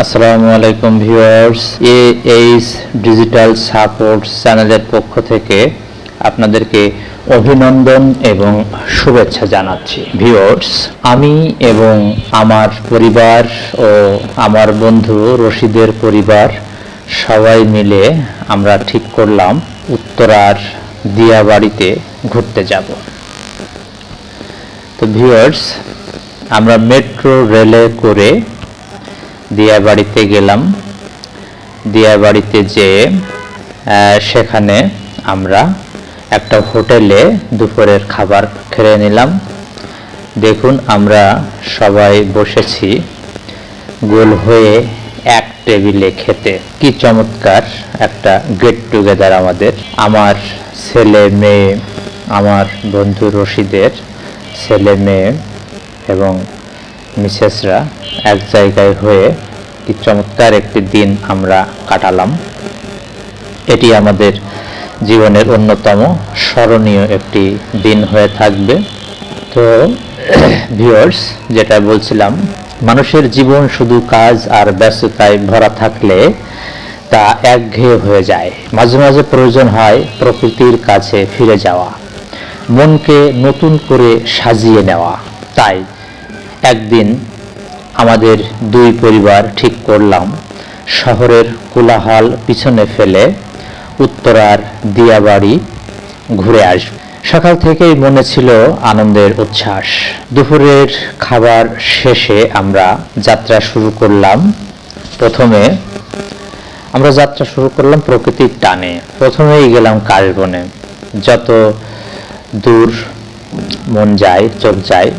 আসসালামু আলাইকুম viewers A H digital support চ্যানেলের পক্ষ থেকে আপনাদেরকে অভিনন্দন এবং শুভেচ্ছা জানাচ্ছি। ভিউয়ার্স, আমি এবং আমার পরিবার ও আমার বন্ধু রশিদের পরিবার সবাই মিলে আমরা ঠিক করলাম উত্তরার দিয়াবাড়িতে ঘুরতে যাব। তো ভিউয়ার্স, আমরা মেট্রো রেলে করে দিয়াবাড়িতে গেলাম। দিয়াবাড়িতে যেয়ে আহ, সেখানে আমরা একটা হোটেলে দুপুরের খাবার খেয়ে নিলাম। দেখুন আমরা সবাই বসেছি গোল হয়ে এক টেবিলে খেতে। কি চমৎকার একটা গেট টুগেদার আমাদের। আমার ছেলে মেয়ে আমার বন্ধু রশিদের ছেলে মেয়ে এবং মিসেসরা এক জায়গায় হয়ে কি চমৎকার একটি দিন আমরা কাটালাম। এটি আমাদের জীবনের অন্যতম স্মরণীয় একটি দিন হয়ে থাকবে। তো ভিউয়ার্স যেটা বলছিলাম, মানুষের জীবন শুধু কাজ আর ব্যস্ততায় ভরা থাকলে তা একঘেয়ে হয়ে যায়। মাঝে মাঝে প্রয়োজন হয় প্রকৃতির কাছে ফিরে যাওয়া, মনকে নতুন করে সাজিয়ে নেওয়া। তাই একদিন আমাদের দুই পরিবার ঠিক করলাম। শহরের কোলাহল পিছনে ফেলে উত্তরার দিয়াবাড়ি ঘুরে আসব সকাল থেকেই মনে ছিল আনন্দের উচ্ছ্বাস। দুপুরের খাবার শেষে আমরা যাত্রা শুরু করলাম। প্রথমে আমরা যাত্রা শুরু করলাম প্রকৃতির টানে। প্রথমেই গেলাম কাশবনে। যত দূর মন যায়, চোখ যায়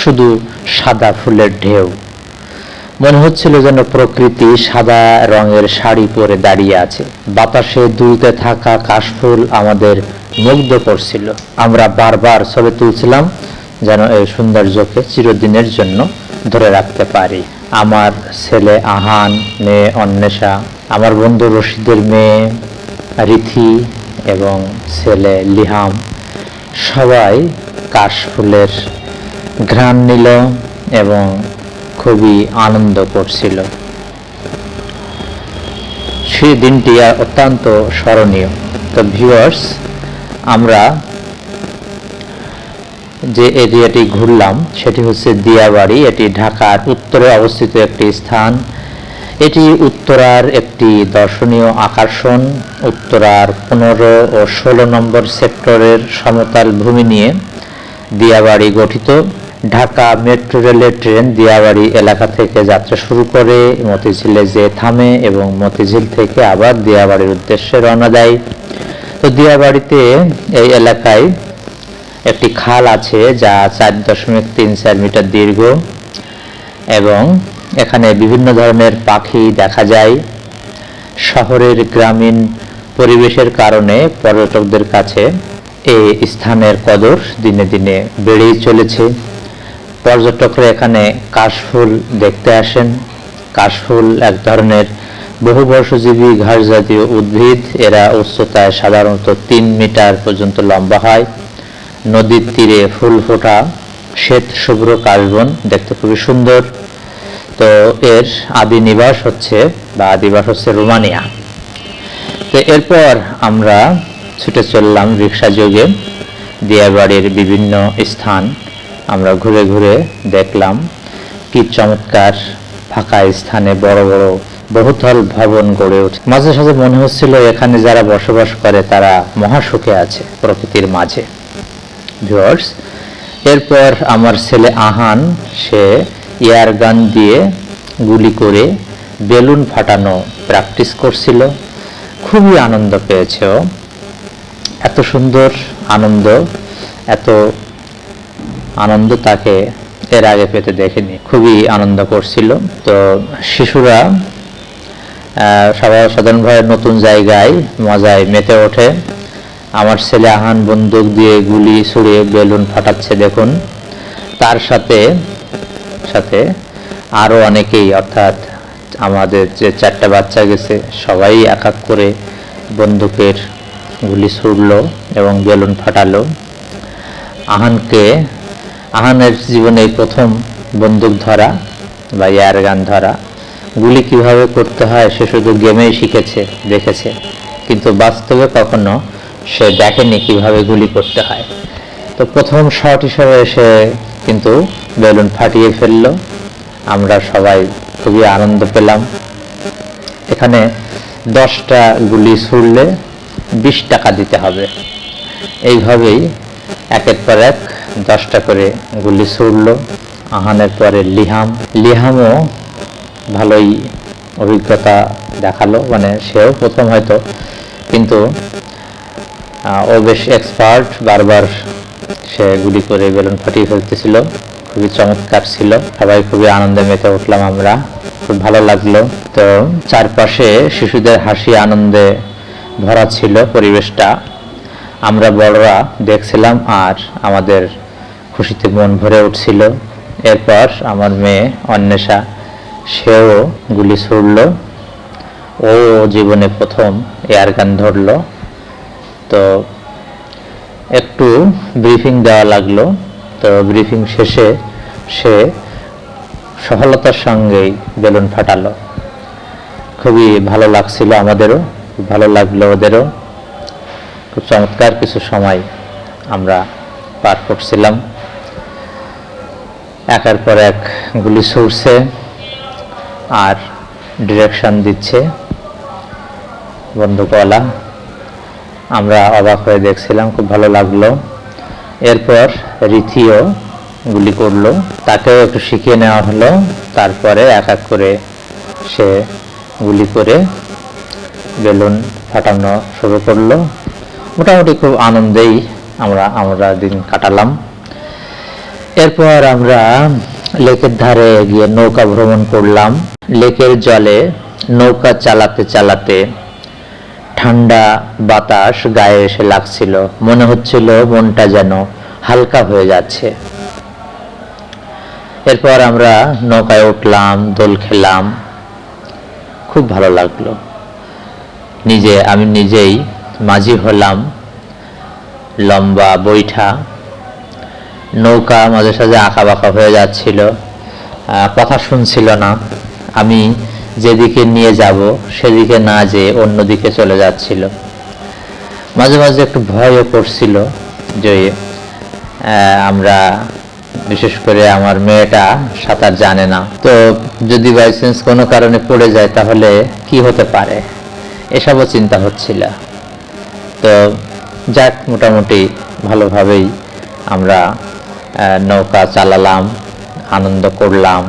শুধু সাদা ফুলের ঢেউ। মনে হচ্ছিল যেন প্রকৃতি সাদা রঙের শাড়ি পরে দাঁড়িয়ে আছে। বাতাসে দুলতে থাকা কাশফুল আমাদের মুগ্ধ করছিল। আমরা বারবার ছবি তুলছিলাম যেন এই সৌন্দর্যকে চিরদিনের জন্য ধরে রাখতে পারি। আমার ছেলে আহান, মেয়ে অন্বেষা, আমার বন্ধু রশিদের মেয়ে রিথি এবং ছেলে লিহাম, সবাই কাশফুলের ঘ্রাণ নিল এবং খুবই আনন্দ করছিল। সেই দিনটি অত্যন্ত স্মরণীয়। তো ভিউয়ার্স আমরা যে এরিয়াটি ঘুরলাম, সেটি হচ্ছে দিয়াবাড়ি। এটি ঢাকার উত্তরে অবস্থিত একটি স্থান। এটি উত্তরার একটি দর্শনীয় আকর্ষণ। উত্তরার পনেরো ও ষোলো নম্বর সেক্টরের সমতল ভূমি নিয়ে দিয়াবাড়ি গঠিত। ঢাকা মেট্রো রেলের ট্রেন দিয়াবাড়ি এলাকা থেকে যাত্রা শুরু করে মতিঝিলে যে থামে এবং মতিঝিল থেকে আবার দিয়াবাড়ির উদ্দেশ্যে রওনা দেয়। তো দিয়াবাড়িতে এই এলাকায় একটি খাল আছে যা চার দশমিক তিন চার মিটার দীর্ঘ এবং এখানে বিভিন্ন ধরনের পাখি দেখা যায়। শহরের গ্রামীণ পরিবেশের কারণে পর্যটকদের কাছে এই স্থানের কদর দিনে দিনে বেড়েই চলেছে। পর্যটকরা এখানে কাশফুল দেখতে আসেন। কাশফুল এক ধরনের বহুবর্ষজীবী ঘাস জাতীয় উদ্ভিদ। এরা উচ্চতায় সাধারণত তিন মিটার পর্যন্ত লম্বা হয়। নদীর তীরে ফুল ফোটা, শ্বেত শুভ্র কাশবন দেখতে খুবই সুন্দর। তো এর আদি নিবাস হচ্ছে বা আদিবাস হচ্ছে রোমানিয়া। তো এরপর আমরা ছুটে চললাম রিক্সা যোগে। দিয়াবাড়ির বিভিন্ন স্থান। আমরা ঘুরে ঘুরে দেখলাম কি চমৎকার ফাঁকা স্থানে বড় বড় বহুতল ভবন গড়ে ওঠে মাঝে সাঝে মনে হচ্ছিল এখানে যারা বসবাস করে তারা মহাসুখে আছে প্রকৃতির মাঝে। ভিউয়ার্স, এরপর আমার ছেলে আহান, সে এয়ার গান দিয়ে গুলি করে বেলুন ফাটানো প্র্যাকটিস করছিল। খুবই আনন্দ পেয়েছে এত সুন্দর আনন্দ, এত আনন্দ তাকে এর আগে পেতে দেখেনি, খুবই আনন্দ করছিল। তো শিশুরা সবাই সাধারণভাবে নতুন জায়গায় মজায় মেতে ওঠে। আমার ছেলে আহান বন্দুক দিয়ে গুলি ছুড়ে বেলুন ফাটাচ্ছে, দেখুন। তার সাথে সাথে আরও অনেকেই, অর্থাৎ আমাদের যে চারটা বাচ্চা গেছে, সবাই এক এক করে বন্দুকের গুলি ছুড়লো এবং বেলুন ফাটালো। আহানকে আহানের জীবনে প্রথম বন্দুক ধরা বা এয়ার গান ধরা, গুলি কীভাবে করতে হয় সে শুধু গেমেই শিখেছে, দেখেছে, কিন্তু বাস্তবে কখনো সে দেখেনি কীভাবে গুলি করতে হয়। তো প্রথম শট হিসেবে সে কিন্তু বেলুন ফাটিয়ে ফেলল। আমরা সবাই খুবই আনন্দ পেলাম। এখানে দশটা গুলি ছুড়লে বিশ টাকা দিতে হবে। এইভাবেই একের পর এক দশটা করে গুলি ছুড়ল। আহানের পরে লিহাম। লিহামও ভালোই অভিজ্ঞতা দেখাল মানে সেও প্রথম হয়তো, কিন্তু ও বেশ এক্সপার্ট বারবার সে গুলি করে বেলুন ফাটিয়ে ফেলতেছিল। খুবই চমৎকার ছিল। সবাই খুবই আনন্দে মেতে উঠলাম আমরা। খুব ভালো লাগল। তো চারপাশে শিশুদের হাসি, আনন্দে ভরা ছিল পরিবেশটা। আমরা বড়রা দেখছিলাম আর আমাদের খুশিতে মন ভরে উঠছিল। এরপর আমার মেয়ে অন্বেষা, সেও গুলি ছুড়ল। ও জীবনে প্রথম এয়ার গান ধরলো। তো একটু ব্রিফিং দেওয়া লাগল। তো ব্রিফিং শেষে সে সফলতার সঙ্গেই বেলুন ফাটালো। খুবই ভালো লাগছিল আমাদেরও, ভালো লাগল ওদেরও। খুব চমৎকার কিছু সময় আমরা পার করছিলাম। একের পর এক গুলি ছুটছে আর ডিরেকশন দিচ্ছে বন্দুকওয়ালা আমরা অবাক হয়ে দেখছিলাম, খুব ভালো লাগল। এরপর রীতিও গুলি করল। তাকেও একটু শিখিয়ে নেওয়া হলো। তারপরে এক এক করে সে গুলি করে বেলুন ফাটানো শুরু করল। মোটামুটি খুব আনন্দেই আমরা আমরা দিন কাটালাম। এরপর আমরা লেকের ধারে গিয়ে নৌকা ভ্রমণ করলাম। লেকের জলে নৌকা চালাতে চালাতে ঠান্ডা বাতাস গায়ে এসে লাগছিল। মনে হচ্ছিল মনটা যেন হালকা হয়ে যাচ্ছে। এরপর আমরা নৌকায় উঠলাম, দোল খেলাম। খুব ভালো লাগল। নিজে, আমি নিজেই মাঝি হলাম, লম্বা বৈঠা, নৌকা মাঝে সাঝে আঁকা বাঁকা হয়ে যাচ্ছিল কথা শুনছিল না। আমি যেদিকে নিয়ে যাব, সেদিকে না যেয়ে অন্যদিকে চলে যাচ্ছিল। মাঝে মাঝে একটু ভয়ও করছিল যে আমরা, বিশেষ করে আমার মেয়েটা সাঁতার জানে না। তো যদি বাই চান্স কোনো কারণে পড়ে যায়, তাহলে কি হতে পারে? এসবও চিন্তা হচ্ছিল। তো যাক, মোটামুটি ভালোভাবেই আমরা নৌকা চালালাম, আনন্দ করলাম।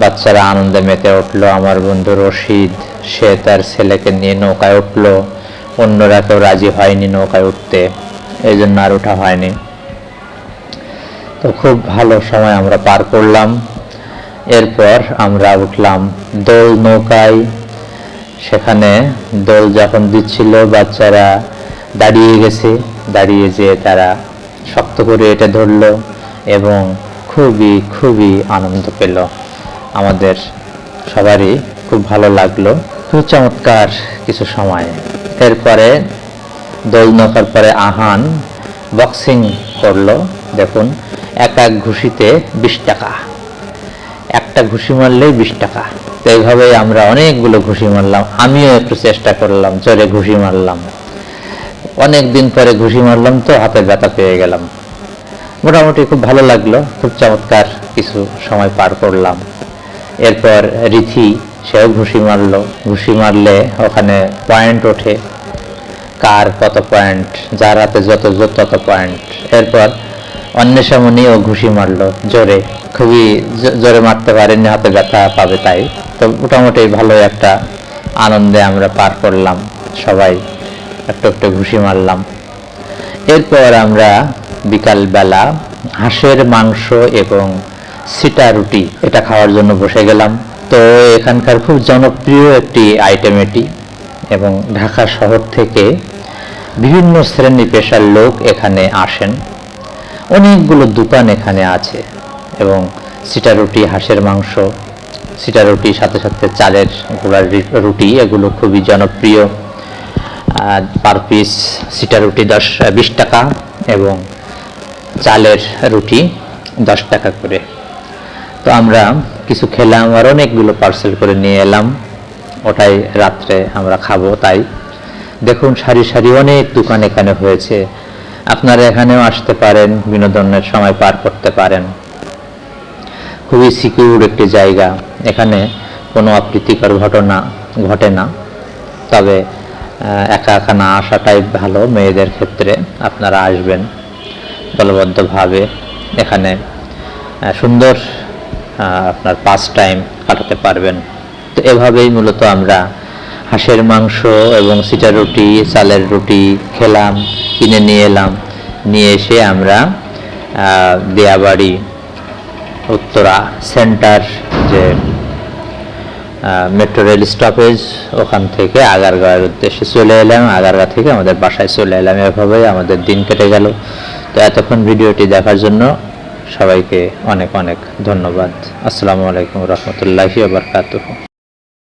বাচ্চারা আনন্দে মেতে উঠল, আমার বন্ধু রশিদ, সে তার ছেলেকে নিয়ে নৌকায় উঠল। অন্যরা কেউ রাজি হয়নি নৌকায় উঠতে, এই জন্য আর ওঠা হয়নি। তো খুব ভালো সময় আমরা পার করলাম। এরপর আমরা উঠলাম দোল নৌকায়। সেখানে দোল যখন দিচ্ছিল, বাচ্চারা দাঁড়িয়ে গেছে, দাঁড়িয়ে যেয়ে তারা শক্ত করে এটা ধরলো এবং খুবই খুবই আনন্দ পেল। আমাদের সবারই খুব ভালো লাগল। খুব চমৎকার কিছু সময়। এরপরে দোল নৌকার পরে আহান বক্সিং করল। দেখুন, এক এক ঘুষিতে বিশ টাকা। একটা ঘুষি মারলেই বিশ টাকা। তো এইভাবেই আমরা অনেকগুলো ঘুষি মারলাম। আমিও একটু চেষ্টা করলাম জোরে ঘুষি মারলাম। অনেক দিন পরে ঘুষি মারলাম তো হাতে ব্যথা পেয়ে গেলাম। মোটামুটি খুব ভালো লাগল, খুব চমৎকার কিছু সময় পার করলাম। এরপর রিথি, সেও ঘুষি মারলো। ঘুষি মারলে ওখানে পয়েন্ট ওঠে। কার কত পয়েন্ট যার হাতে যত তত পয়েন্ট এরপর অন্বেষামণিও ঘুষি মারলো, জোরে। খুবই জোরে মারতে পারেনি হাতে ব্যথা পাবে তাই। তো মোটামুটি ভালো একটা আনন্দে আমরা পার করলাম। সবাই একটু একটু ঘুষি মারলাম। এরপর আমরা বিকালবেলা হাঁসের মাংস এবং সিটা রুটি এটা খাওয়ার জন্য বসে গেলাম। তো এখানকার খুব জনপ্রিয় একটি আইটেম এটি এবং ঢাকা শহর থেকে বিভিন্ন শ্রেণি পেশার লোক এখানে আসেন। অনেকগুলো দোকান এখানে আছে এবং সিটা রুটি, হাঁসের মাংস সিটা রুটি, সাথে সাথে চালের গোড়ার রুটি, এগুলো খুবই জনপ্রিয়। পার পিস সিটা রুটি দশ বিশ টাকা এবং চালের রুটি দশ টাকা করে। তো আমরা কিছু খেলাম আর অনেকগুলো পার্সেল করে নিয়ে এলাম। ওটাই রাত্রে আমরা খাব, তাই। দেখুন, সারি সারি অনেক দোকান এখানে হয়েছে। আপনারা এখানেও আসতে পারেন, বিনোদনের সময় পার করতে পারেন। খুবই সিকিউর একটি জায়গা। এখানে কোনো অপ্রীতিকর ঘটনা ঘটে না। তবে একা একা না আসাটাই ভালো। মেয়েদের ক্ষেত্রে আপনারা আসবেন দলবদ্ধভাবে এখানে। সুন্দর আপনার পাস টাইম কাটাতে পারবেন। তো এভাবেই মূলত আমরা হাঁসের মাংস এবং সিটার রুটি, চালের রুটি খেলাম, কিনে নিয়ে এলাম। নিয়ে এসে আমরা দিয়াবাড়ি, উত্তরা সেন্টার যে মেট্রো রেল স্টপেজ ওখান থেকে আগারগাঁয়ের উদ্দেশ্যে চলে এলাম। আগারগাঁ থেকে আমাদের বাসায় চলে এলাম এভাবেই আমাদের দিন কেটে গেল। তো এতক্ষণ ভিডিওটি দেখার জন্য সবাইকে অনেক অনেক ধন্যবাদ। আসসালামু আলাইকুম রহমতুল্লাহি বারকাতুহ।